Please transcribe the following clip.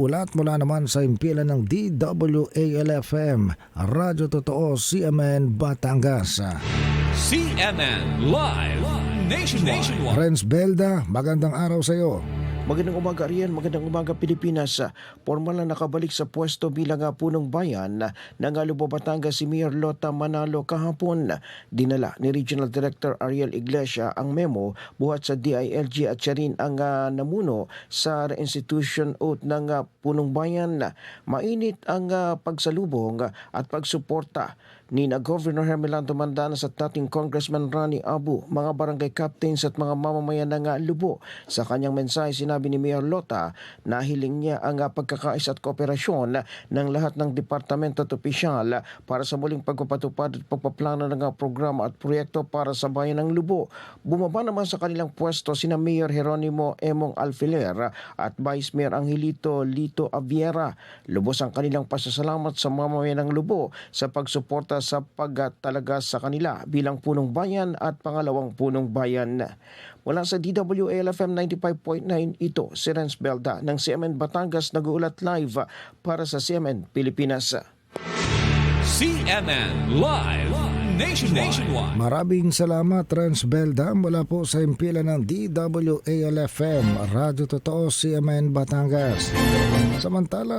Ulat mula naman sa impilan ng DWALFM, Radyo Totoo, CMN, Batangas. CNN Live Nationwide. Renz Belda, magandang araw sa iyo. Magandang umaga riyan, magandang umaga Pilipinas. Formal na nakabalik sa pwesto bilang ah, punong bayan ng Alubo Batangas si Mayor Lota Manalo kahapon. Dinala ni Regional Director Ariel Iglesia ang memo buhat sa DILG at siya rin ang ah, namuno sa institution oath ng ah, punong bayan. Mainit ang ah, pagsalubong at pagsuporta ni na Governor Hermelando Mandanas at dating Congressman Ronnie Abu, mga barangay captains at mga mamamayan ng ah, Lubo. Sa kanyang mensahe sinabi ni Mayor Lota na hiling niya ang ah, pagkakais at kooperasyon ng lahat ng departamento at opisyal para sa muling pagpapatupad at pagpaplano ng ah, programa at proyekto para sa bayan ng Lubo. Bumaba naman sa kanilang pwesto sina Mayor Jeronimo Emong Alfiler at Vice Mayor Angelito Lito Aviera. Lubos ang kanilang pasasalamat sa mamamayan ng Lubo sa pagsuporta sa pagtalaga sa kanila bilang punong bayan at pangalawang punong bayan. Mula sa DWALFM 95.9 ito si Renz Belda ng CMN Batangas nag-uulat live para sa CMN Pilipinas. CNN Live Nationwide. Maraming salamat, Renz Belda, mula po sa impilan ng DWALFM, Radyo Totoo, CMN, Batangas. Samantala,